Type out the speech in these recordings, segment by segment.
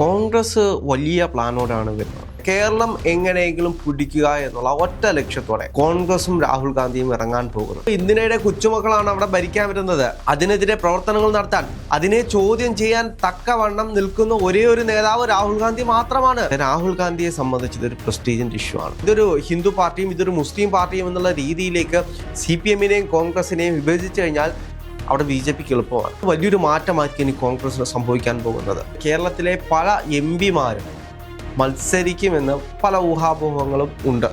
കോൺഗ്രസ് വലിയ പ്ലാനോടാണ് വരുന്നത്. കേരളം എങ്ങനെയെങ്കിലും പിടിക്കുക എന്നുള്ള ഒറ്റ ലക്ഷ്യത്തോടെ കോൺഗ്രസും രാഹുൽ ഗാന്ധിയും ഇറങ്ങാൻ പോകുന്നു ഇന്ദിരയുടെ കൊച്ചുമക്കളാണ് അവിടെ ഭരിക്കാൻ വരുന്നത്. അതിനെതിരെ പ്രവർത്തനങ്ങൾ നടത്താൻ അതിനെ ചോദ്യം ചെയ്യാൻ തക്കവണ്ണം നിൽക്കുന്ന ഒരേ ഒരു നേതാവ് രാഹുൽ ഗാന്ധി മാത്രമാണ്. രാഹുൽ ഗാന്ധിയെ സംബന്ധിച്ച് ഇതൊരു പ്രസ്റ്റീജിയന്റ് ഇഷ്യൂ ആണ്. ഇതൊരു ഹിന്ദു പാർട്ടിയും ഇതൊരു മുസ്ലിം പാർട്ടിയും എന്നുള്ള രീതിയിലേക്ക് സി പി എമ്മിനെയും കോൺഗ്രസിനെയും വിഭജിച്ചു കഴിഞ്ഞാൽ അവിടെ ബി ജെ പിക്ക് എളുപ്പമാണ്. വലിയൊരു മാറ്റമായിരിക്കും ഇനി കോൺഗ്രസിന് സംഭവിക്കാൻ പോകുന്നത്. കേരളത്തിലെ പല എം പിമാരും മത്സരിക്കുമെന്ന് പല ഊഹാപോഹങ്ങളും ഉണ്ട്.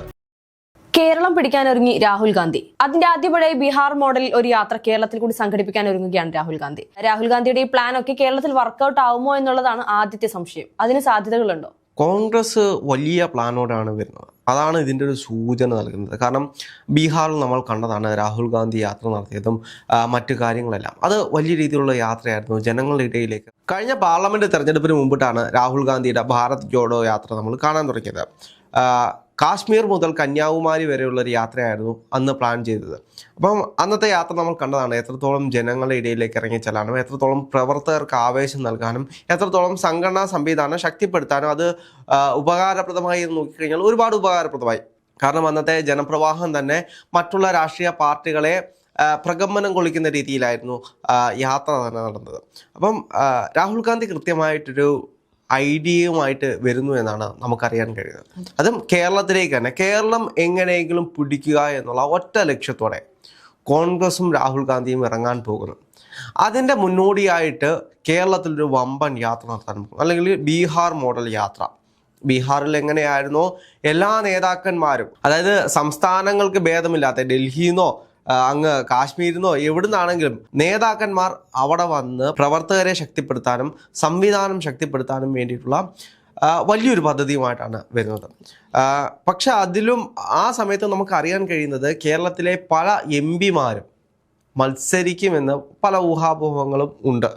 കേരളം പിടിക്കാനൊരുങ്ങി രാഹുൽ ഗാന്ധി. അതിന്റെ ആദ്യപടിയായി ബീഹാർ മോഡലിൽ ഒരു യാത്ര കേരളത്തിൽ കൂടി സംഘടിപ്പിക്കാൻ ഒരുങ്ങുകയാണ് രാഹുൽ ഗാന്ധി. രാഹുൽ ഗാന്ധിയുടെ ഈ പ്ലാൻ ഒക്കെ കേരളത്തിൽ വർക്കൗട്ട് ആവുമോ എന്നുള്ളതാണ് ആദ്യത്തെ സംശയം. അതിന് സാധ്യതകളുണ്ടോ? കോൺഗ്രസ് വലിയ പ്ലാനോടാണ് വരുന്നത്. അതാണ് ഇതിന്റെ ഒരു സൂചന നൽകുന്നത്. കാരണം ബീഹാറിൽ നമ്മൾ കണ്ടതാണ് രാഹുൽ ഗാന്ധി യാത്ര നടത്തിയതും മറ്റു കാര്യങ്ങളെല്ലാം. അത് വലിയ രീതിയിലുള്ള യാത്രയായിരുന്നു ജനങ്ങളുടെ ഇടയിലേക്ക്. കഴിഞ്ഞ പാർലമെന്റ് തെരഞ്ഞെടുപ്പിന് മുമ്പിട്ടാണ് രാഹുൽ ഗാന്ധിയുടെ ഭാരത് ജോഡോ യാത്ര നമ്മൾ കാണാൻ തുടങ്ങിയത്. കാശ്മീർ മുതൽ കന്യാകുമാരി വരെയുള്ള ഒരു യാത്രയായിരുന്നു അന്ന് പ്ലാൻ ചെയ്തത്. അപ്പം അന്നത്തെ യാത്ര നമ്മൾ കണ്ടതാണ് എത്രത്തോളം ജനങ്ങളുടെ ഇടയിലേക്ക് ഇറങ്ങി ചെല്ലാനും എത്രത്തോളം പ്രവർത്തകർക്ക് ആവേശം നൽകാനും എത്രത്തോളം സംഘടനാ സംവിധാനം ശക്തിപ്പെടുത്താനും അത് ഉപകാരപ്രദമായി എന്ന് നോക്കിക്കഴിഞ്ഞാൽ ഒരുപാട് ഉപകാരപ്രദമായി. കാരണം അന്നത്തെ ജനപ്രവാഹം തന്നെ മറ്റുള്ള രാഷ്ട്രീയ പാർട്ടികളെ പ്രകമ്പനം കൊള്ളിക്കുന്ന രീതിയിലായിരുന്നു യാത്ര തന്നെ നടന്നത്. അപ്പം രാഹുൽ ഗാന്ധി കൃത്യമായിട്ടൊരു ഐഡിയയുമായിട്ട് വരുന്നു എന്നാണ് നമുക്കറിയാൻ കഴിയുന്നത്. അതും കേരളത്തിലേക്ക് തന്നെ. കേരളം എങ്ങനെയെങ്കിലും പിടിക്കുക എന്നുള്ള ഒറ്റ ലക്ഷ്യത്തോടെ കോൺഗ്രസും രാഹുൽ ഗാന്ധിയും ഇറങ്ങാൻ പോകുന്നു. അതിന്റെ മുന്നോടിയായിട്ട് കേരളത്തിലൊരു വമ്പൻ യാത്ര നടത്താൻ പോകും അല്ലെങ്കിൽ ബീഹാർ മോഡൽ യാത്ര. ബീഹാറിൽ എങ്ങനെയായിരുന്നോ എല്ലാ നേതാക്കന്മാരും അതായത് സംസ്ഥാനങ്ങൾക്ക് ഭേദമില്ലാത്ത ഡൽഹിന്നോ ആ, അങ്ങ് കാശ്മീരിൽ നിന്നോ എവിടുന്നാണെങ്കിലും നേതാക്കന്മാർ അവിടെ വന്ന് പ്രവർത്തകരെ ശക്തിപ്പെടുത്താനും സംവിധാനം ശക്തിപ്പെടുത്താനും വേണ്ടിയിട്ടുള്ള വലിയൊരു പദ്ധതിയുമായിട്ടാണ് വരുന്നത്. പക്ഷെ അതിലും ആ സമയത്ത് നമുക്ക് അറിയാൻ കഴിയുന്നത് കേരളത്തിലെ പല എം പിമാരും മത്സരിക്കുമെന്ന് പല ഊഹാപോഹങ്ങളും ഉണ്ട്.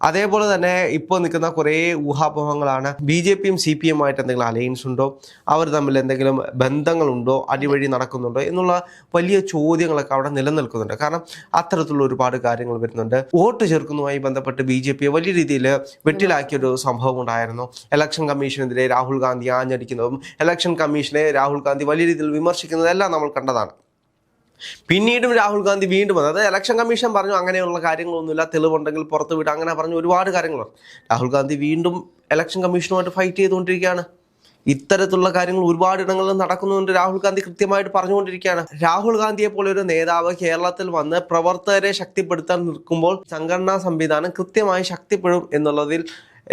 അതേപോലെ തന്നെ ഇപ്പോൾ നിൽക്കുന്ന കുറേ ഊഹാപോഹങ്ങളാണ് ബി ജെ പിയും സി പി എമ്മുമായിട്ട് എന്തെങ്കിലും അലയൻസ് ഉണ്ടോ? അവർ തമ്മിൽ എന്തെങ്കിലും ബന്ധങ്ങളുണ്ടോ? അടിവഴി നടക്കുന്നുണ്ടോ? എന്നുള്ള വലിയ ചോദ്യങ്ങളൊക്കെ അവിടെ നിലനിൽക്കുന്നുണ്ട്. കാരണം അത്തരത്തിലുള്ള ഒരുപാട് കാര്യങ്ങൾ വരുന്നുണ്ട്. വോട്ട് ചേർക്കുന്നതുമായി ബന്ധപ്പെട്ട് ബി ജെ പിയെ വലിയ രീതിയിൽ വെട്ടിലാക്കിയൊരു സംഭവം ഉണ്ടായിരുന്നു. ഇലക്ഷൻ കമ്മീഷനെതിരെ രാഹുൽ ഗാന്ധി ആഞ്ഞടിക്കുന്നതും ഇലക്ഷൻ കമ്മീഷനെ രാഹുൽ ഗാന്ധി വലിയ രീതിയിൽ വിമർശിക്കുന്നതെല്ലാം നമ്മൾ കണ്ടതാണ്. പിന്നീടും രാഹുൽ ഗാന്ധി വീണ്ടും വന്നു. അതായത് ഇലക്ഷൻ കമ്മീഷൻ പറഞ്ഞു അങ്ങനെയുള്ള കാര്യങ്ങളൊന്നുമില്ല തെളിവുണ്ടെങ്കിൽ പുറത്ത് വിടുക അങ്ങനെ പറഞ്ഞു ഒരുപാട് കാര്യങ്ങൾ രാഹുൽ ഗാന്ധി വീണ്ടും ഇലക്ഷൻ കമ്മീഷനുമായിട്ട് ഫൈറ്റ് ചെയ്തുകൊണ്ടിരിക്കുകയാണ്. ഇത്തരത്തിലുള്ള കാര്യങ്ങൾ ഒരുപാട് ഇടങ്ങളിൽ നടക്കുന്നുണ്ട് രാഹുൽ ഗാന്ധി കൃത്യമായിട്ട് പറഞ്ഞുകൊണ്ടിരിക്കുകയാണ്. രാഹുൽ ഗാന്ധിയെ പോലെ ഒരു നേതാവ് കേരളത്തിൽ വന്ന് പ്രവർത്തകരെ ശക്തിപ്പെടുത്താൻ നിൽക്കുമ്പോൾ സംഘടനാ സംവിധാനം കൃത്യമായി ശക്തിപ്പെടും എന്നുള്ളതിൽ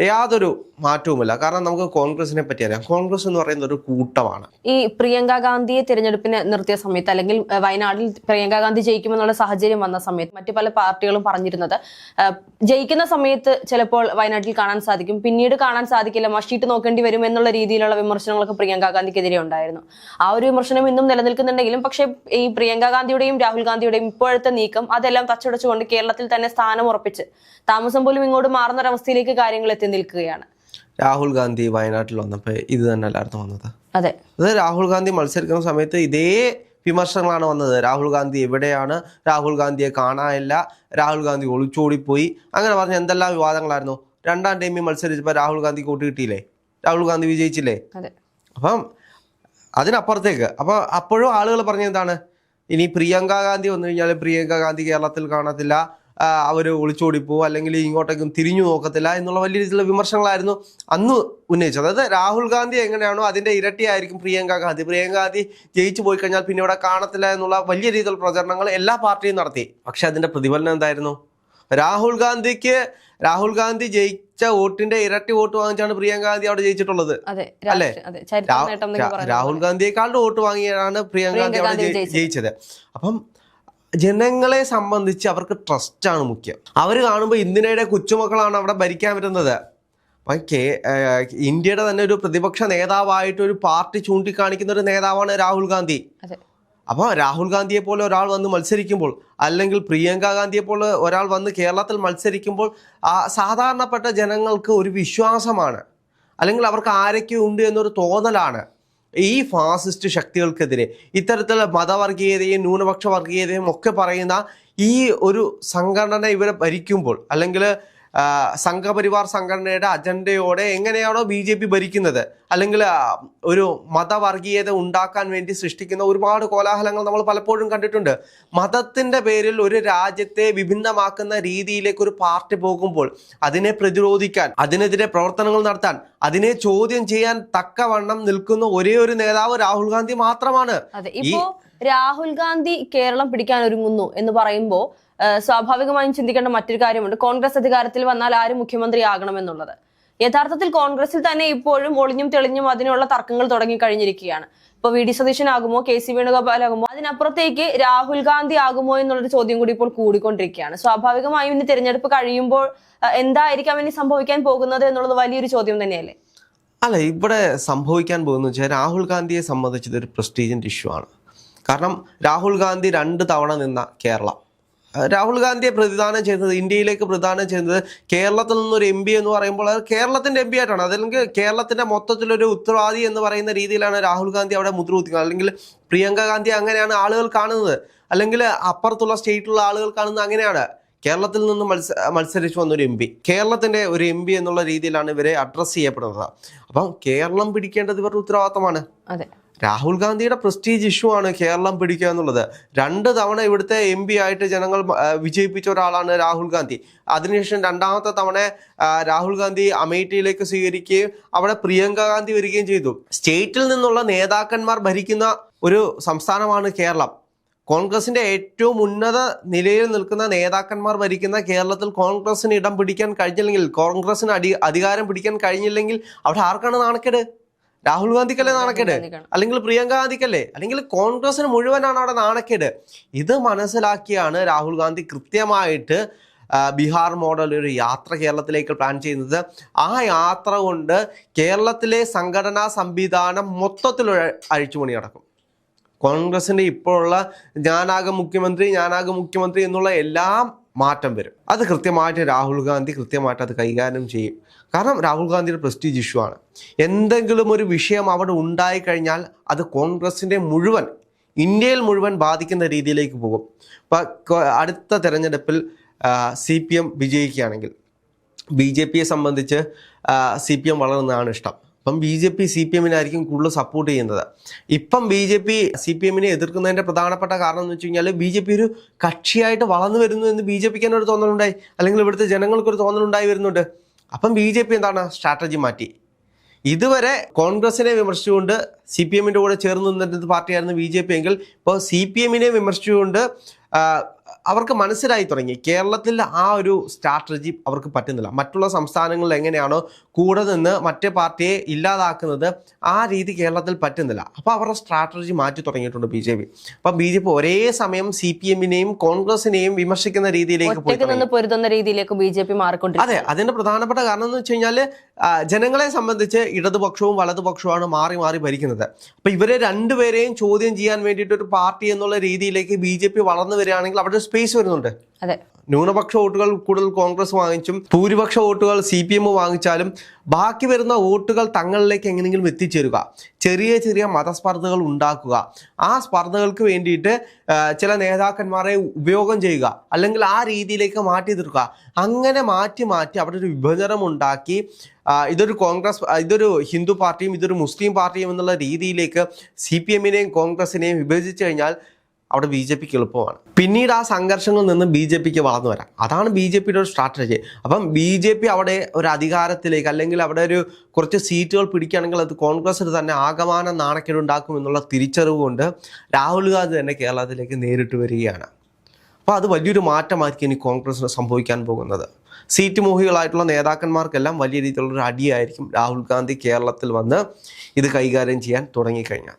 യാതൊരു മാറ്റവുമില്ല. കാരണം നമുക്ക് കോൺഗ്രസിനെ പറ്റി അറിയാം. കോൺഗ്രസ് എന്ന് പറയുന്ന ഒരു കൂട്ടമാണ്. ഈ പ്രിയങ്ക ഗാന്ധിയെ തിരഞ്ഞെടുപ്പിന് നിർത്തിയ സമയത്ത് അല്ലെങ്കിൽ വയനാട്ടിൽ പ്രിയങ്ക ഗാന്ധി ജയിക്കുമെന്നുള്ള സാഹചര്യം വന്ന സമയത്ത് മറ്റു പല പാർട്ടികളും പറഞ്ഞിരുന്നത് ജയിക്കുന്ന സമയത്ത് ചിലപ്പോൾ വയനാട്ടിൽ കാണാൻ സാധിക്കും. പിന്നീട് കാണാൻ സാധിക്കില്ല. മഷീട്ട് നോക്കേണ്ടി വരും എന്നുള്ള രീതിയിലുള്ള വിമർശനങ്ങളൊക്കെ പ്രിയങ്ക ഗാന്ധിക്കെതിരെ ഉണ്ടായിരുന്നു. ആ ഒരു വിമർശനം ഇന്നും നിലനിൽക്കുന്നുണ്ടെങ്കിലും പക്ഷേ ഈ പ്രിയങ്ക ഗാന്ധിയുടെയും രാഹുൽ ഗാന്ധിയുടെയും ഇപ്പോഴത്തെ നീക്കം അതെല്ലാം തച്ചുടച്ചുകൊണ്ട് കേരളത്തിൽ തന്നെ സ്ഥാനം ഉറപ്പിച്ച് താമസം പോലും ഇങ്ങോട്ട് മാറുന്ന ഒരവസ്ഥയിലേക്ക് കാര്യങ്ങൾ എത്തി നിൽക്കുകയാണ്. രാഹുൽ ഗാന്ധി വയനാട്ടിൽ വന്നപ്പോൾ ഇത് തന്നെ അല്ലായിരുന്നു വന്നത്. അതെ. അത് രാഹുൽ ഗാന്ധി മത്സരിക്കുന്ന സമയത്ത് ഇതേ വിമർശനങ്ങളാണ് വന്നത്. രാഹുൽ ഗാന്ധി എവിടെയാണ്? രാഹുൽ ഗാന്ധിയെ കാണാനില്ല. രാഹുൽ ഗാന്ധി ഒളിച്ചോടിപ്പോയി. അങ്ങനെ പറഞ്ഞ എന്തെല്ലാം വിവാദങ്ങളായിരുന്നു? രണ്ടാം ടൈമിൽ മത്സരിച്ചപ്പോൾ രാഹുൽ ഗാന്ധി കൂട്ടി കിട്ടിയില്ലേ? രാഹുൽ ഗാന്ധി വിജയിച്ചില്ലേ? അപ്പം അതിനപ്പുറത്തേക്ക്. അപ്പോൾ അപ്പോഴും ആളുകൾ പറഞ്ഞ എന്താണ്? ഇനി പ്രിയങ്ക ഗാന്ധി വന്നു കഴിഞ്ഞാൽ പ്രിയങ്ക ഗാന്ധി കേരളത്തിൽ കാണത്തില്ല. അവർ ഒളിച്ചോടിപ്പോ അല്ലെങ്കിൽ ഇങ്ങോട്ടേക്കും തിരിഞ്ഞു നോക്കത്തില്ല എന്നുള്ള വലിയ രീതിയിലുള്ള വിമർശനങ്ങളായിരുന്നു അന്ന് ഉന്നയിച്ചത്. അതായത് രാഹുൽ ഗാന്ധി എങ്ങനെയാണോ അതിന്റെ ഇരട്ടിയായിരിക്കും പ്രിയങ്ക ഗാന്ധി. പ്രിയങ്ക ഗാന്ധി ജയിച്ചു പോയി കഴിഞ്ഞാൽ പിന്നെ ഇവിടെ കാണത്തില്ല എന്നുള്ള വലിയ രീതിയിലുള്ള പ്രചരണങ്ങൾ എല്ലാ പാർട്ടിയും നടത്തി. പക്ഷെ അതിന്റെ പ്രതിഫലനം എന്തായിരുന്നു? രാഹുൽ ഗാന്ധിക്ക് രാഹുൽ ഗാന്ധി ജയിച്ച വോട്ടിന്റെ ഇരട്ടി വോട്ട് വാങ്ങിച്ചാണ് പ്രിയങ്ക ഗാന്ധി അവിടെ ജയിച്ചിട്ടുള്ളത്. അല്ലെ? രാഹുൽ ഗാന്ധിയെക്കാളുടെ വോട്ട് വാങ്ങിയാണ് പ്രിയങ്ക ഗാന്ധി അവിടെ ജയിച്ചത്. അപ്പം ജനങ്ങളെ സംബന്ധിച്ച് അവർക്ക് ട്രസ്റ്റാണ് മുഖ്യം. അവർ കാണുമ്പോൾ ഇന്ദിരയുടെ കൊച്ചുമക്കളാണ് അവിടെ ഭരിക്കാൻ വരുന്നത് അപ്പം കെ ഇന്ത്യയുടെ തന്നെ ഒരു പ്രതിപക്ഷ നേതാവായിട്ട് ഒരു പാർട്ടി ചൂണ്ടിക്കാണിക്കുന്ന ഒരു നേതാവാണ് രാഹുൽ ഗാന്ധി. അപ്പോൾ രാഹുൽ ഗാന്ധിയെ പോലെ ഒരാൾ വന്ന് മത്സരിക്കുമ്പോൾ അല്ലെങ്കിൽ പ്രിയങ്ക ഗാന്ധിയെ പോലെ ഒരാൾ വന്ന് കേരളത്തിൽ മത്സരിക്കുമ്പോൾ സാധാരണപ്പെട്ട ജനങ്ങൾക്ക് ഒരു വിശ്വാസമാണ്. അല്ലെങ്കിൽ അവർക്ക് ആരൊക്കെ ഉണ്ട് എന്നൊരു തോന്നലാണ്. ഈ ഫാസിസ്റ്റ് ശക്തികൾക്കെതിരെ ഇത്തരത്തിലുള്ള മതവർഗീയതയും ന്യൂനപക്ഷ വർഗീയതയും ഒക്കെ പറയുന്ന ഈ ഒരു സംഘടന ഇവരെ ഭരിക്കുമ്പോൾ അല്ലെങ്കിൽ സംഘപരിവാർ സംഘടനയുടെ അജണ്ടയോടെ എങ്ങനെയാണോ ബി ജെ പി ഭരിക്കുന്നത്? അല്ലെങ്കിൽ ഒരു മതവർഗീയത ഉണ്ടാക്കാൻ വേണ്ടി സൃഷ്ടിക്കുന്ന ഒരുപാട് കോലാഹലങ്ങൾ നമ്മൾ പലപ്പോഴും കണ്ടിട്ടുണ്ട്. മതത്തിന്റെ പേരിൽ ഒരു രാജ്യത്തെ വിഭിന്നമാക്കുന്ന രീതിയിലേക്ക് ഒരു പാർട്ടി പോകുമ്പോൾ അതിനെ പ്രതിരോധിക്കാൻ അതിനെതിരെ പ്രവർത്തനങ്ങൾ നടത്താൻ അതിനെ ചോദ്യം ചെയ്യാൻ തക്കവണ്ണം നിൽക്കുന്ന ഒരേ ഒരു നേതാവ് രാഹുൽ ഗാന്ധി മാത്രമാണ്. രാഹുൽ ഗാന്ധി കേരളം പിടിക്കാൻ ഒരുങ്ങുന്നു എന്ന് പറയുമ്പോ ആ, സ്വാഭാവികമായും ചിന്തിക്കേണ്ട മറ്റൊരു കാര്യമുണ്ട്. കോൺഗ്രസ് അധികാരത്തിൽ വന്നാൽ ആര് മുഖ്യമന്ത്രിയാകണമെന്നുള്ളത് യഥാർത്ഥത്തിൽ കോൺഗ്രസിൽ തന്നെ ഇപ്പോഴും ഒളിഞ്ഞും തെളിഞ്ഞും അതിനുള്ള തർക്കങ്ങൾ തുടങ്ങി കഴിഞ്ഞിരിക്കുകയാണ് ഇപ്പൊ വി ഡി സതീശനാകുമോ കെ സി വേണുഗോപാലാകുമോ അതിനപ്പുറത്തേക്ക് രാഹുൽ ഗാന്ധി ആകുമോ എന്നുള്ളൊരു ചോദ്യം കൂടി ഇപ്പോൾ കൂടിക്കൊണ്ടിരിക്കുകയാണ്. സ്വാഭാവികമായും ഇനി തിരഞ്ഞെടുപ്പ് കഴിയുമ്പോൾ എന്തായിരിക്കാം ഇനി സംഭവിക്കാൻ പോകുന്നത് എന്നുള്ളത് വലിയൊരു ചോദ്യം തന്നെയല്ലേ? അല്ല ഇവിടെ സംഭവിക്കാൻ പോകുന്ന വെച്ചാൽ രാഹുൽ ഗാന്ധിയെ സംബന്ധിച്ചത് ഒരു പ്രസ്റ്റീജിന്റെ ഇഷ്യൂ ആണ്. കാരണം രാഹുൽ ഗാന്ധി രണ്ട് തവണ നിന്ന കേരളം. രാഹുൽ ഗാന്ധിയെ പ്രതിദാനം ചെയ്യുന്നത് ഇന്ത്യയിലേക്ക് പ്രതിദാനം ചെയ്യുന്നത് കേരളത്തിൽ നിന്നൊരു എം പി എന്ന് പറയുമ്പോൾ അത് കേരളത്തിന്റെ എം പി ആയിട്ടാണ്. അതല്ലെങ്കിൽ കേരളത്തിന്റെ മൊത്തത്തിലൊരു ഉത്തരവാദി എന്ന് പറയുന്ന രീതിയിലാണ് രാഹുൽ ഗാന്ധി അവിടെ മുദ്ര കുത്തിക്കുന്നത് അല്ലെങ്കിൽ പ്രിയങ്ക ഗാന്ധി അങ്ങനെയാണ് ആളുകൾ കാണുന്നത്. അല്ലെങ്കിൽ അപ്പുറത്തുള്ള സ്റ്റേറ്റിലുള്ള ആളുകൾ കാണുന്നത് അങ്ങനെയാണ്. കേരളത്തിൽ നിന്ന് മത്സ മത്സരിച്ചു വന്നൊരു എം പി കേരളത്തിന്റെ ഒരു എം പി എന്നുള്ള രീതിയിലാണ് ഇവരെ അഡ്രസ്സ് ചെയ്യപ്പെടുന്നത്. അപ്പം കേരളം പിടിക്കേണ്ടത് ഇവരുടെ ഉത്തരവാദിത്തമാണ്. അതെ. രാഹുൽ ഗാന്ധിയുടെ പ്രസ്റ്റീജ് ഇഷ്യൂ ആണ് കേരളം പിടിക്കുക എന്നുള്ളത്. രണ്ട് തവണ ഇവിടുത്തെ എം പി ആയിട്ട് ജനങ്ങൾ വിജയിപ്പിച്ച ഒരാളാണ് രാഹുൽ ഗാന്ധി. അതിനുശേഷം രണ്ടാമത്തെ തവണ രാഹുൽ ഗാന്ധി അമേഠിയിലേക്ക് സ്വീകരിക്കുകയും അവിടെ പ്രിയങ്ക ഗാന്ധി വരികയും ചെയ്തു. സ്റ്റേറ്റിൽ നിന്നുള്ള നേതാക്കന്മാർ ഭരിക്കുന്ന ഒരു സംസ്ഥാനമാണ് കേരളം. കോൺഗ്രസിന്റെ ഏറ്റവും ഉന്നത നിലയിൽ നിൽക്കുന്ന നേതാക്കന്മാർ ഭരിക്കുന്ന കേരളത്തിൽ കോൺഗ്രസിന് ഇടം പിടിക്കാൻ കഴിഞ്ഞില്ലെങ്കിൽ കോൺഗ്രസിന് അടി അധികാരം പിടിക്കാൻ കഴിഞ്ഞില്ലെങ്കിൽ അവിടെ ആർക്കാണ് നാണക്കേട്? രാഹുൽ ഗാന്ധിക്കല്ലേ നാണക്കേട്? അല്ലെങ്കിൽ പ്രിയങ്ക ഗാന്ധിക്കല്ലേ? അല്ലെങ്കിൽ കോൺഗ്രസിന് മുഴുവനാണ് അവിടെ നാണക്കേട്. ഇത് മനസ്സിലാക്കിയാണ് രാഹുൽ ഗാന്ധി കൃത്യമായിട്ട് ബീഹാർ മോഡൽ ഒരു യാത്ര കേരളത്തിലേക്ക് പ്ലാൻ ചെയ്യുന്നത്. ആ യാത്ര കൊണ്ട് കേരളത്തിലെ സംഘടനാ സംവിധാനം മൊത്തത്തിൽ അഴിച്ചുപണി നടക്കും. കോൺഗ്രസിന്റെ ഇപ്പോഴുള്ള ഞാനാകും മുഖ്യമന്ത്രി ഞാനാകും മുഖ്യമന്ത്രി എന്നുള്ള എല്ലാം മാറ്റം വരും. അത് കൃത്യമായിട്ട് രാഹുൽ ഗാന്ധി കൃത്യമായിട്ട് അത് കൈകാര്യം ചെയ്യും. കാരണം രാഹുൽ ഗാന്ധിയുടെ പ്രസ്റ്റീജ് ഇഷ്യൂ ആണ്. എന്തെങ്കിലും ഒരു വിഷയം അവിടെ ഉണ്ടായിക്കഴിഞ്ഞാൽ അത് കോൺഗ്രസിന്റെ മുഴുവൻ ഇന്ത്യയിൽ മുഴുവൻ ബാധിക്കുന്ന രീതിയിലേക്ക് പോകും. അടുത്ത തെരഞ്ഞെടുപ്പിൽ സി പി എം വിജയിക്കുകയാണെങ്കിൽ ബി ജെ പിയെ സംബന്ധിച്ച് സി പി എം വളർന്നതാണ് ഇഷ്ടം. അപ്പം B J P C P എമ്മിനായിരിക്കും കൂടുതൽ സപ്പോർട്ട് ചെയ്യുന്നത്. ഇപ്പം B J P C P എമ്മിനെ എതിർക്കുന്നതിന്റെ പ്രധാനപ്പെട്ട കാരണം എന്ന് വെച്ച് കഴിഞ്ഞാൽ ബി ജെ പി ഒരു കക്ഷിയായിട്ട് വളർന്നു വരുന്നു എന്ന് ബി ജെ പിക്ക് തന്നെ ഒരു തോന്നലുണ്ടായി. അല്ലെങ്കിൽ ഇവിടുത്തെ ജനങ്ങൾക്കൊരു തോന്നലുണ്ടായി വരുന്നുണ്ട്. അപ്പം ബി ജെ പി എന്താണ് സ്ട്രാറ്റജി മാറ്റി. ഇതുവരെ കോൺഗ്രസിനെ വിമർശിച്ചുകൊണ്ട് സി പി എമ്മിന്റെ കൂടെ ചേർന്ന് നിന്നിരുന്ന പാർട്ടിയായിരുന്നു ബി ജെ പി എങ്കിൽ ഇപ്പോൾ സി പി എമ്മിനെ വിമർശിച്ചുകൊണ്ട് അവർക്ക് മനസ്സിലായി തുടങ്ങി. കേരളത്തിൽ ആ ഒരു സ്ട്രാറ്റജി അവർക്ക് പറ്റുന്നില്ല. മറ്റുള്ള സംസ്ഥാനങ്ങളിൽ എങ്ങനെയാണോ കൂടെ നിന്ന് മറ്റേ പാർട്ടിയെ ഇല്ലാതാക്കുന്നത് ആ രീതി കേരളത്തിൽ പറ്റുന്നില്ല. അപ്പോൾ അവരുടെ സ്ട്രാറ്റജി മാറ്റി തുടങ്ങിയിട്ടുണ്ട് ബി ജെ പി. അപ്പം ബി ജെ പി ഒരേ സമയം സി പി എമ്മിനെയും കോൺഗ്രസിനെയും വിമർശിക്കുന്ന രീതിയിലേക്ക് പോയി പൊരുതുന്ന രീതിയിലേക്ക് ബി ജെ പി മാറിക്കൊണ്ടിരിക്കും അതെ അതിന്റെ പ്രധാനപ്പെട്ട കാരണം എന്ന് വെച്ച് കഴിഞ്ഞാൽ ജനങ്ങളെ സംബന്ധിച്ച് ഇടതുപക്ഷവും വലതുപക്ഷവുമാണ് മാറി മാറി ഭരിക്കുന്നത്. അപ്പൊ ഇവരെ രണ്ടുപേരെയും ചോദ്യം ചെയ്യാൻ വേണ്ടിയിട്ട് ഒരു പാർട്ടി എന്നുള്ള രീതിയിലേക്ക് ബി ജെ പി വളർന്നു വരികയാണെങ്കിൽ അവിടെ സ്പേസ് വരുന്നുണ്ട്. അതെ. ന്യൂനപക്ഷ വോട്ടുകൾ കൂടുതൽ കോൺഗ്രസ് വാങ്ങിച്ചും ഭൂരിപക്ഷ വോട്ടുകൾ സി പി എം വാങ്ങിച്ചാലും ബാക്കി വരുന്ന വോട്ടുകൾ തങ്ങളിലേക്ക് എങ്ങനെയെങ്കിലും എത്തിച്ചേരുക. ചെറിയ ചെറിയ മതസ്പർദ്ധകൾ ഉണ്ടാക്കുക. ആ സ്പർദ്ധകൾക്ക് വേണ്ടിയിട്ട് ചില നേതാക്കന്മാരെ ഉപയോഗം ചെയ്യുക. അല്ലെങ്കിൽ ആ രീതിയിലേക്ക് മാറ്റി തീർക്കുക അങ്ങനെ മാറ്റി മാറ്റി അവിടെ ഒരു വിഭജനം ഉണ്ടാക്കി ഇതൊരു കോൺഗ്രസ് ഇതൊരു ഹിന്ദു പാർട്ടിയും ഇതൊരു മുസ്ലിം പാർട്ടിയും എന്നുള്ള രീതിയിലേക്ക് സി പി എമ്മിനെയും കോൺഗ്രസിനെയും വിഭജിച്ചു കഴിഞ്ഞാൽ അവിടെ ബി ജെ പിക്ക് എളുപ്പമാണ്. പിന്നീട് ആ സംഘർഷങ്ങളിൽ നിന്ന് ബി ജെ പിക്ക് വളർന്നു വരാം. അതാണ് ബി ജെ പിയുടെ ഒരു സ്ട്രാറ്റജി അപ്പം ബി ജെ പി അവിടെ ഒരു അധികാരത്തിലേക്ക് അല്ലെങ്കിൽ അവിടെ ഒരു കുറച്ച് സീറ്റുകൾ പിടിക്കുകയാണെങ്കിൽ അത് കോൺഗ്രസ്സിന് തന്നെ ആകമാനം നാണക്കേടുണ്ടാക്കും എന്നുള്ള തിരിച്ചറിവ് കൊണ്ട് രാഹുൽ ഗാന്ധി തന്നെ കേരളത്തിലേക്ക് നേരിട്ട് വരികയാണ്. അപ്പോൾ അത് വലിയൊരു മാറ്റമായിരിക്കും ഇനി കോൺഗ്രസ്സിന് സംഭവിക്കാൻ പോകുന്നത്. സീറ്റ് മോഹികളായിട്ടുള്ള നേതാക്കന്മാർക്കെല്ലാം വലിയ രീതിയിലുള്ള ഒരു അടിയായിരിക്കും രാഹുൽ ഗാന്ധി കേരളത്തിൽ വന്ന് ഇത് കൈകാര്യം ചെയ്യാൻ തുടങ്ങിക്കഴിഞ്ഞാൽ.